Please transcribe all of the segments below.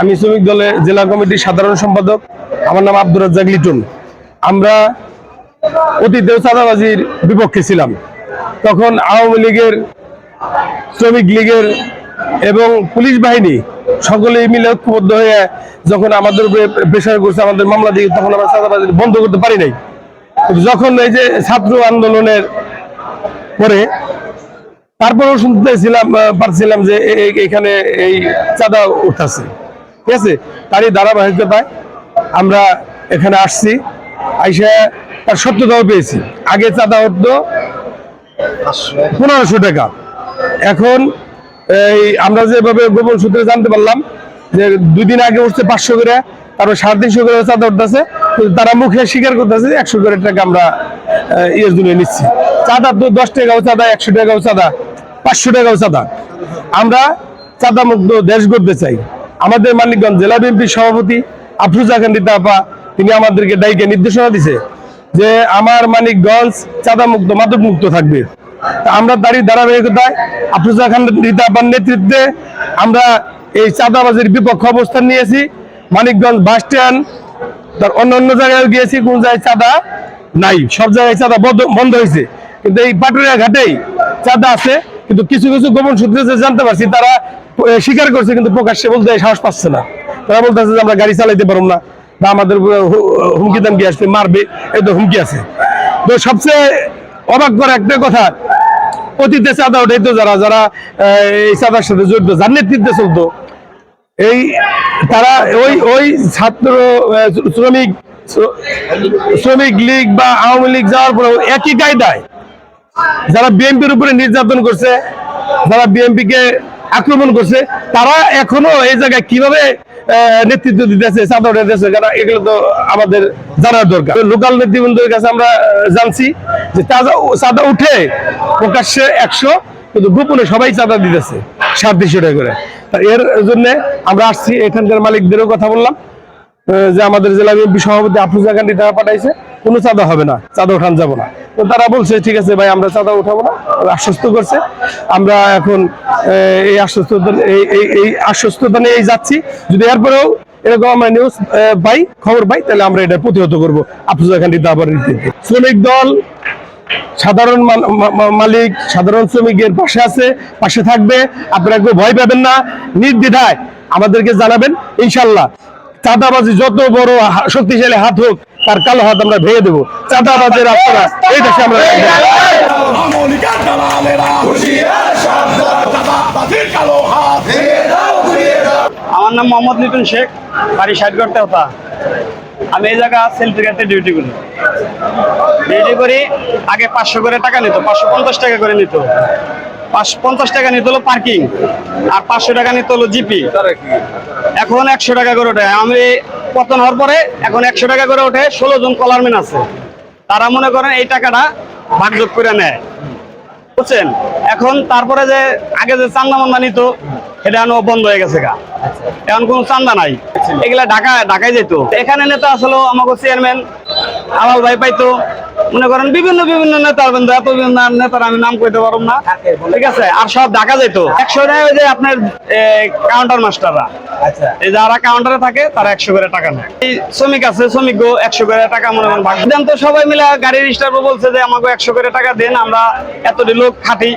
আমি শ্রমিক দলে জেলা কমিটির সাধারণ সম্পাদক। আমার নাম আব্দুর রাজ্জাক লিটন। আমরা অতীতেও চাঁদাবাজির বিপক্ষে ছিলাম। তখন আওয়ামী লীগের, শ্রমিক লীগের এবং পুলিশ বাহিনী সকলেই মিলে ঐক্যবদ্ধ হয়ে যখন আমাদের উপরে প্রেশার করছে, আমাদের মামলা দিয়ে তখন আমরা চাঁদাবাজি বন্ধ করতে পারি নাই। যখন এই যে ছাত্র আন্দোলনের পরে তারপরেও শুনতেছিলাম পারছিলাম যে এখানে এই চাঁদা উঠাচ্ছে। ঠিক আছে? তারই ধারাবাহিকতায় আমরা এখানে আসছি। আইসা তার সত্যতাও পেয়েছি। আগে চাঁদা হতো পনেরোশো টাকা। এখন এই আমরা যেভাবে গোপন সূত্রে জানতে পারলাম যে দুই দিন আগে উঠছে পাঁচশো করে, তারপর সাড়ে তিনশো করে চাঁদা উঠতেছে। তারা মুখে স্বীকার করতেছে একশো করে টাকা আমরা ইয়ের জন্য নিচ্ছি। চাঁদা তো দশ টাকাও চাঁদা, একশো টাকাও চাঁদা, পাঁচশো টাকাও চাঁদা। আমরা চাঁদা মুক্ত দেশ গড়তে চাই। আমাদের মানিকগঞ্জ জেলা বিএনপির সভাপতি আফরুজা খান আপা, তিনি আমাদেরকে দায়ীকে নির্দেশনা দিছে যে আমার মানিকগঞ্জ চাঁদা মুক্ত মাদক মুক্ত থাকবে আমরা তারই ধারাবাহিকতায় আফরুজা খান রীতা আপার নেতৃত্বে আমরা এই চাঁদাবাজির বিপক্ষে অবস্থান নিয়েছি। মানিকগঞ্জ বাস স্ট্যান্ড, তার অন্য অন্য জায়গায় গিয়েছি, কোন জায়গায় চাঁদা নাই। সব জায়গায় চাঁদা বন্ধ- হয়েছে। কিন্তু এই পাটুরিয়া ঘাটেই চাঁদা আছে, কিন্তু কিছু কিছু গোপন সূত্রে জানতে পারছি, তারা স্বীকার করছে কিন্তু প্রকাশ্যে বলতে সাহস পাচ্ছে না। তারা বলতেছে যে আমরা গাড়ি চালাইতে পারব না বা আমাদের হুমকি দামকি আসবে মারবে, এই তো হুমকি আছে। তো সবচেয়ে অবাক করা একটা কথা, অতীতে চাঁদা ওঠাইতো যারা যারা এই চাঁদার সাথে জড়িত, যার নেতৃত্বে চলতো, এই তারা ওই ওই ছাত্র শ্রমিক শ্রমিক লীগ বা আওয়ামী লীগ যাওয়ার পরে একই কায়দায় যারা বিএনপির উপরে নির্যাতন করছে, যারা বিএনপি কে আক্রমণ করছে, তারা এখনও এই জায়গায় কীভাবে নেতৃত্ব দিতেছে চাঁদা উঠাইতেছে কারণ, এগুলো তো আমাদের জানার দরকার। লোকাল নেতৃবৃন্দের কাছে আমরা জানছি যে চাঁদা চাঁদা উঠে প্রকাশ্যে একশো, কিন্তু গোপনে সবাই চাঁদা দিতেছে সাড়ে তিনশো টাকা করে। তা এর জন্য আমরা আসছি, এখানকার মালিকদেরও কথা বললাম যে আমাদের জেলা বিএনপি সভাপতি আফরুজা গান্ধী টাকা পাঠাইছে। কোনো চাঁদা হবে না, চাঁদা উঠান যাব না। তো তারা বলছে, ঠিক আছে ভাই, আমরা চাঁদা উঠাবো না। আশ্বস্ত করছে। আমরা এখন এই আশ্বস্ততা এই, এই- আশ্বস্ততা নিয়ে যাচ্ছি। যদি এরপরেও এরকম আমরা নিউজ পাই, খবর পাই, তাহলে আমরা এটা প্রতিহত করব আফরুজা দাবার নীতিতে শ্রমিক দল, সাধারণ মালিক, সাধারণ শ্রমিকের পাশে আছে, পাশে থাকবে। আপনারা কেউ ভয় পাবেন না, নির্দ্বিধায় আমাদেরকে জানাবেন। ইনশাল্লাহ, চাঁদাবাজি যত বড় শক্তিশালী হাত হোক তার কালো হাত আমরা ভেঙে দেবো। চাঁদাবাজের আপনারা এই দেশে আমরা আমার নাম মোহাম্মদ লিটন শেখ, বাড়ি ষাট করতে হতা আমি এই জায়গা সেলফিগাতে ডিউটি করি। ডিউটি করি, আগে পাঁচশো করে টাকা নিত, পাঁচশো পঞ্চাশ টাকা করে নিত। পঞ্চাশ টাকা নিতে হলো পার্কিং আর পাঁচশো টাকা নিতে হলো জিপি এখন একশো টাকা করে ওঠে। আমি পতন হওয়ার পরে এখন একশো টাকা করে ওঠে, ষোলো জন কলারম্যান আছে। তারা মনে করেন এই টাকাটা ভাগযোগ করে নেয়। বুঝছেন? এখন তারপরে যে আগে যে চান্দা মান্দা নিত এখন বন্ধ হয়ে গেছে গা। এখন কোনো চান্দা নাই। এগুলা ঢাকা ঢাকায় যেত এখানে নেতা আসলে আমাকে চেয়ারম্যান আলাল ভাই পাইতো। মনে করেন বিভিন্ন বিভিন্ন নেতা বন্ধু এত বিভিন্ন নেতার আমি নাম কইতে পারব না। ঠিক আছে? আর সব ঢাকা যেত একশো টাকা ওই যে আপনার কাউন্টার মাস্টাররা এই যারা কাউন্টারে থাকে তারা একশো করে টাকা নেয়। এই শ্রমিক আছে শ্রমিক গো একশো করে টাকা মনে করেন ভাগ। দেন তো সবাই মিলে গাড়ির স্টাফ বলছে যে আমাকে একশো করে টাকা দেন আমরা এতটি লোক খাটি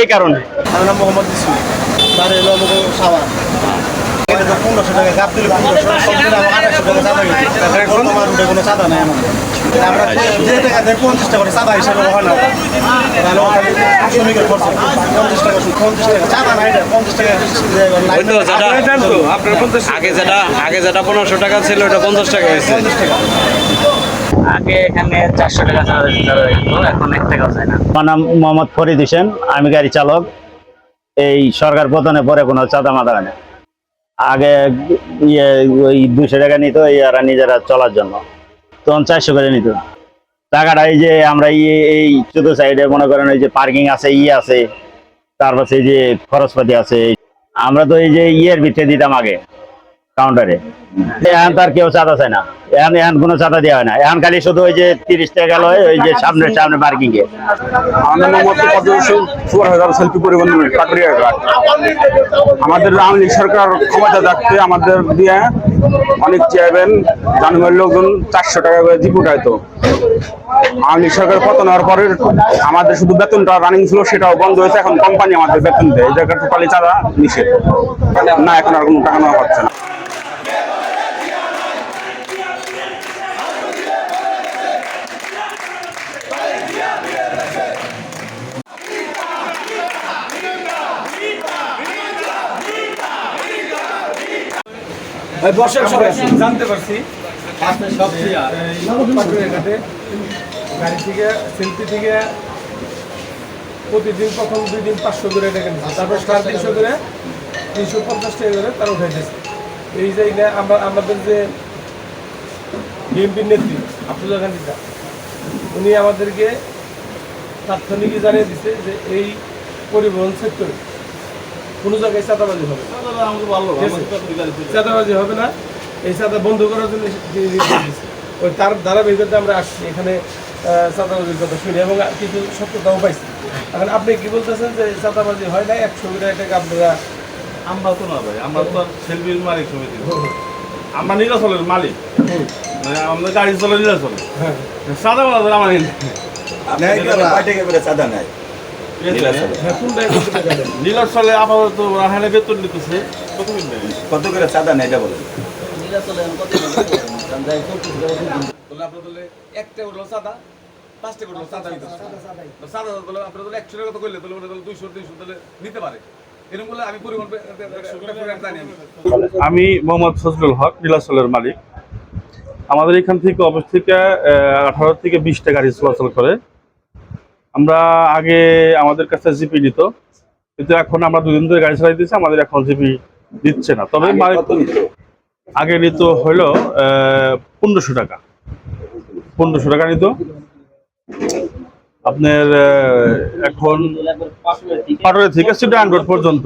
এই কারণে। আমার নাম মোহাম্মদ ইসুফ তার এলো আমাকে সাবান। পনেরোশো টাকা গাপ দিলে পনেরোশো আমার আড়াইশো টাকা চাঁদা গেছে এখন উঠে কোনো চাঁদা নেই আমাদের। আমরা যে টাকা দেয় পঞ্চাশ টাকা চাঁদা হিসাবে হয় না। তাহলে ওখানে শ্রমিকের খরচ পঞ্চাশ টাকা পঞ্চাশ টাকা। চাঁদা নাই পঞ্চাশ আগে যেটা আগে যেটা পনেরোশো টাকা ছিল ওটা পঞ্চাশ টাকা হয়েছে। টাকা। আগে এখানে চারশো টাকা চাঁদা দিতে এখন এক টাকাও চায় না। আমার নাম মোহাম্মদ ফরিদ হোসেন আমি গাড়ি চালক। এই সরকার পতনের পরে কোনো চাঁদা মাদা হয় না। আগে ইয়ে ওই দুশো টাকা নিত এরা নিজেরা চলার জন্য। তখন চারশো করে নিত। টাকাটা এই যে আমরা এই চতুর্থ সাইডে মনে করেন ওই যে পার্কিং আছে ইয়ে আছে, তারপর সেই যে খরচপাতি আছে, আমরা তো এই যে ইয়ের ভিতরে দিতাম আগে। কাউন্টারে এখন তার কেউ চাঁদা চায় না। এখন এখন কোনো চাঁদা দেওয়া হয় না। এখন খালি শুধু ওই যে তিরিশ টাকা গেল, ওই যে সামনে সামনে পার্কিং এ। আমাদের আওয়ামী লীগ সরকার ক্ষমতা থাকতে আমাদের দিয়ে অনেক চেয়ারম্যান, জানুয়ারি লোকজন চারশো টাকা করে জীব উঠাইতো আওয়ামী সরকার পতন হওয়ার পরে আমাদের শুধু বেতনটা রানিং ছিল, সেটাও বন্ধ হয়েছে। এখন কোম্পানি আমাদের বেতন দেয়। জায়গা টোটালি চাঁদা নিষেধ। না, এখন আর কোনো টাকা নেওয়া হচ্ছে না। জানতে পারছি। পাটুরিয়া ঘাটে গাড়ি থেকে সেলফি থেকে প্রতিদিন প্রথম দুই দিন পাঁচশো করে টাকা নিচ্ছে তারপর সাড়ে তিনশো করে তিনশো পঞ্চাশ টাকা করে তারা উঠাইতেছে এই জায়গায় আমরা আমাদের যে বিএনপির নেত্রী আব্দুল্লাহ গান্ধীটা উনি আমাদেরকে তাৎক্ষণিকই জানিয়ে দিচ্ছে যে এই পরিবহন সেক্টরে কোনো জায়গায় চাঁদাবাজি হবে? চাঁদাবাজি হবে না। এই চাঁদা বন্ধ করার জন্য। ওই তার ধারাবাহিকতা আমরা আসছি। এখানে চাঁদাবাজির কথা শুনি এবং কিছু সত্যতাও পাইছি। এখন আপনি কি বলতেছেন যে চাঁদাবাজি হয় না? একশো টাকা আপনারা আমরা তো না ভাই আমরা তো সেলফির মালিক সমিতি আমরা নীলাচলের মালিক। মানে আমাদের গাড়ি চলে নীলাচলে হ্যাঁ। সাদা আমার চাঁদা হ্যাঁ কত টাকা নীলাচলে আপাতত ওরা হানে বেতন নিতেছে কত করে চাঁদা নেই এটা বলেন। আপনার দলে একটা উঠল চাঁদা পাঁচটা উঠল চাঁদা নিতে তো আপনার দলে একশো টাকা করলে তাহলে ওটা দুইশো দুইশো তাহলে নিতে পারে। এরকম বলে আমি পরিমাণ আমি। আমি মোহাম্মদ ফজলুল হক নীলাচলের মালিক। আমাদের এখান থেকে অফিস থেকে আঠারো থেকে বিশটা গাড়ি চলাচল করে। আমরা আগে আমাদের কাছে জিপি নিত কিন্তু এখন আমরা দুদিন ধরে গাড়ি চালাই দিচ্ছি আমাদের এখন জিপি দিচ্ছে না। তবে মালিক আগে নিত হলো পনেরোশো টাকা। পনেরোশো টাকা নিত। আপনার এখন পাটোয়া থেকে সিটান রোড পর্যন্ত।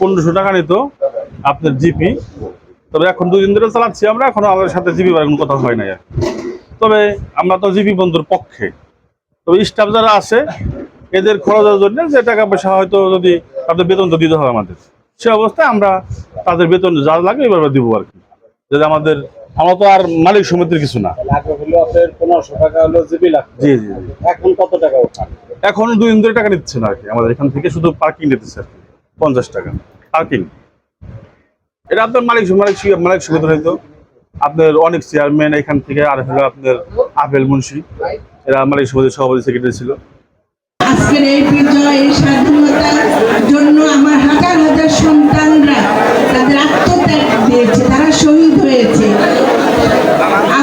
পনেরোশো টাকা নিত আপনার জিপি। তবে এখন দুদিন ধরে চালাচ্ছি আমরা, এখন আমাদের সাথে জিপি বার কোনো কথা হয় না তবে আমরা তো জিপি বন্ধুর পক্ষে। তবে স্টাফ যারা আছে, এদের খরচের জন্য যে টাকা পয়সা হয়তো যদি তাদের বেতন তো দিতে হবে আমাদের, সে অবস্থায় আমরা তাদের বেতন যা লাগে এবার দিব আর কি। যাতে আমাদের আমরা তো আর মালিক সমিতির কিছু না। পনেরোশো টাকা হলো জিবি লাগবে জি জি এখন কত টাকা ওঠান এখন দুই দিন ধরে টাকা নিচ্ছে না আর কি আমাদের এখান থেকে শুধু পার্কিং নিতেছে আর কি পঞ্চাশ টাকা। পার্কিং এটা আপনার মালিক মালিক মালিক সুবিধা হয়তো। আপনার অনেক চেয়ারম্যান এখান থেকে আর হলো আপনার আপেল মুন্সি। এরা মালিক সমিতির সভাপতি সেক্রেটারি ছিল। আজকের এই বিজয় এই স্বাধীনতার জন্য আমার হাজার হাজার সন্তানরা তাদের আত্মত্যাগ দিয়েছে তারা শহীদ হয়েছে।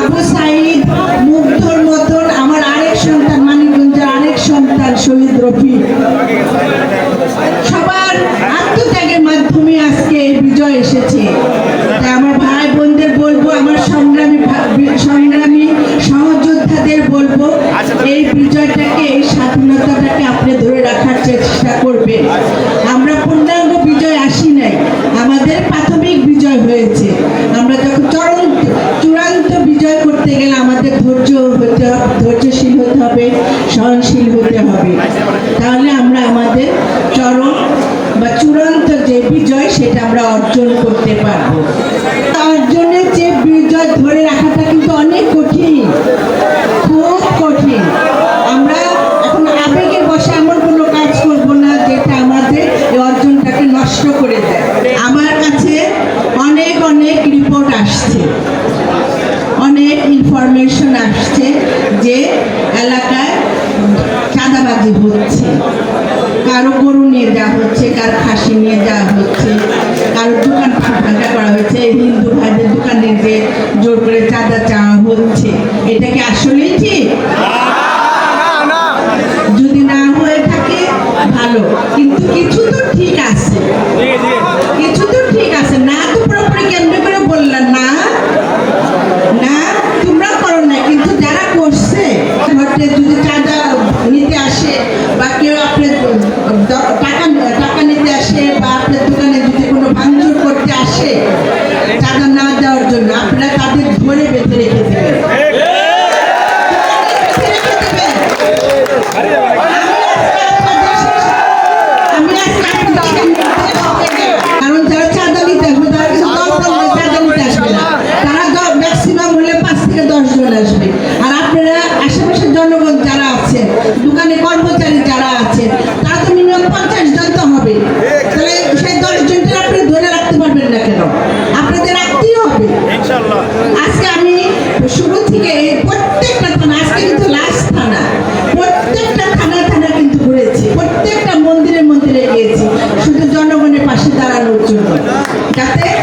আবু সাইদ মুগ্ধর চাঁদাবাজি হচ্ছে। কারও গরু নিয়ে যাওয়া হচ্ছে, কারও খাসি নিয়ে যাওয়া হচ্ছে, কারও দোকান ফাঁকা করা হচ্ছে হিন্দু ভাইদের দোকানে যে জোর করে চাঁদা চাওয়া হচ্ছে, এটা কি আসলেই ঠিক? যদি না হয়ে থাকে, ভালো। কিন্তু কিছু তো ঠিক আছে। জীবনে বেঁচে রেখেছে। কারণ যারা চাঁদালি দেখো তারা কিছু চাঁদালিতে আসবে তারা ম্যাক্সিমাম হলে পাঁচ থেকে দশ জন আসবে। আর আপনারা আশেপাশের জনগণ যারা আছে দোকানে কর্মচারী garoto.